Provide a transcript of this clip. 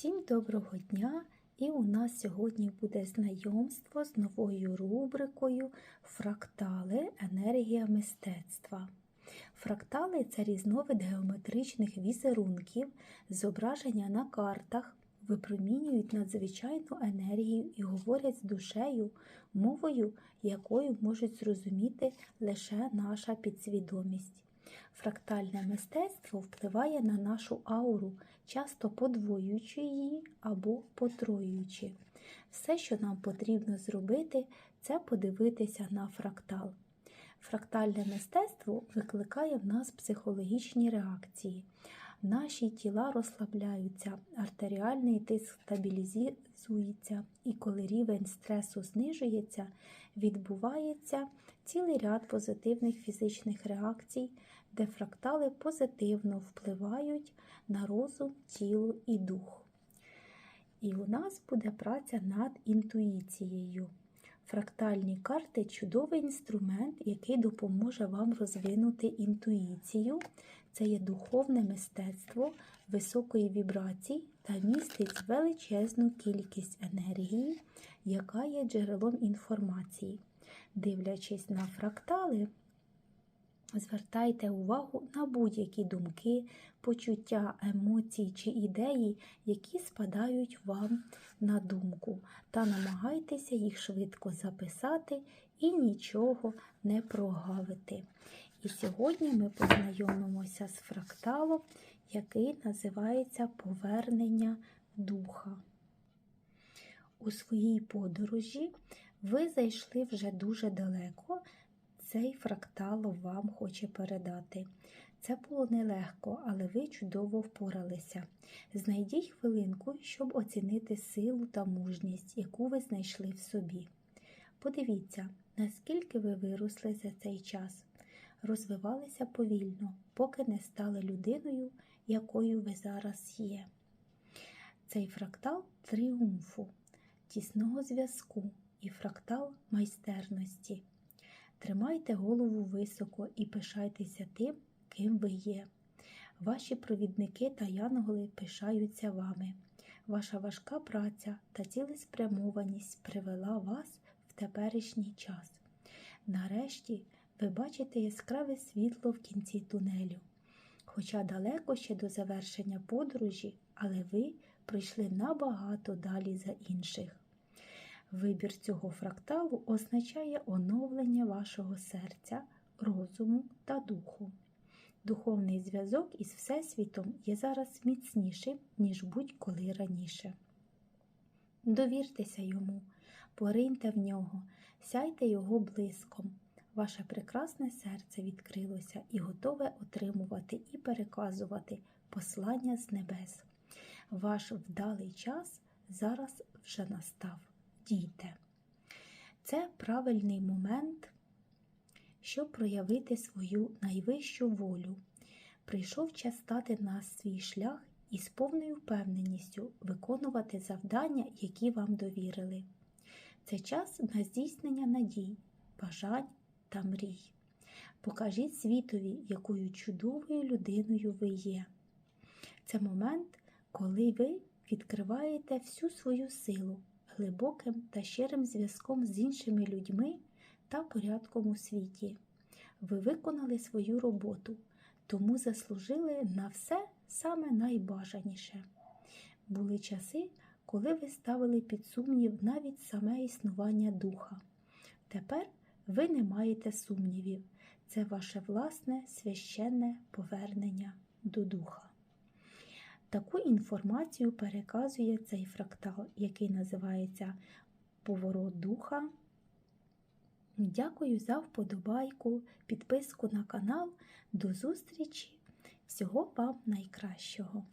Всім доброго дня! І у нас сьогодні буде знайомство з новою рубрикою Фрактали Енергія мистецтва. Фрактали це різновид геометричних візерунків, зображення на картах, випромінюють надзвичайну енергію і говорять з душею, мовою, якою можуть зрозуміти лише наша підсвідомість. Фрактальне мистецтво впливає на нашу ауру, часто подвоюючи її або потроюючи. Все, що нам потрібно зробити, це подивитися на фрактал. Фрактальне мистецтво викликає в нас психологічні реакції. Наші тіла розслабляються, артеріальний тиск стабілізується, і коли рівень стресу знижується, відбувається цілий ряд позитивних фізичних реакцій, де фрактали позитивно впливають на розум, тіло і дух. І у нас буде праця над інтуїцією. Фрактальні карти чудовий інструмент, який допоможе вам розвинути інтуїцію. Це є духовне мистецтво високої вібрації та містить величезну кількість енергії, яка є джерелом інформації. Дивлячись на фрактали, звертайте увагу на будь-які думки, почуття, емоції чи ідеї, які спадають вам на думку, та намагайтеся їх швидко записати і нічого не прогавити. І сьогодні ми познайомимося з фракталом, який називається Повернення духа. У своїй подорожі ви зайшли вже дуже далеко. Цей фрактал вам хоче передати. Це було нелегко, але ви чудово впоралися. Знайдіть хвилинку, щоб оцінити силу та мужність, яку ви знайшли в собі. Подивіться, наскільки ви виросли за цей час, розвивалися повільно, поки не стали людиною, якою ви зараз є. Цей фрактал тріумфу, тісного зв'язку і фрактал майстерності. Тримайте голову високо і пишайтеся тим, ким ви є. Ваші провідники та янголи пишаються вами. Ваша важка праця та цілеспрямованість привела вас в теперішній час. Нарешті ви бачите яскраве світло в кінці тунелю. Хоча далеко ще до завершення подорожі, але ви прийшли набагато далі за інших. Вибір цього фракталу означає оновлення вашого серця, розуму та духу. Духовний зв'язок із Всесвітом є зараз міцнішим, ніж будь-коли раніше. Довіртеся йому, пориньте в нього, сяйте його блиском. Ваше прекрасне серце відкрилося і готове отримувати і переказувати послання з небес. Ваш вдалий час зараз вже настав. Дійте. Це правильний момент, щоб проявити свою найвищу волю. Прийшов час стати на свій шлях і з повною впевненістю виконувати завдання, які вам довірили. Це час на здійснення надій, бажань та мрій. Покажіть світові, якою чудовою людиною ви є. Це момент, коли ви відкриваєте всю свою силу глибоким та щирим зв'язком з іншими людьми та порядком у світі. Ви виконали свою роботу, тому заслужили на все саме найбажаніше. Були часи, коли ви ставили під сумнів навіть саме існування духа. Тепер ви не маєте сумнівів, це ваше власне священне повернення до духа. Таку інформацію переказує цей фрактал, який називається Поворот духа. Дякую за вподобайку, підписку на канал. До зустрічі! Всього вам найкращого!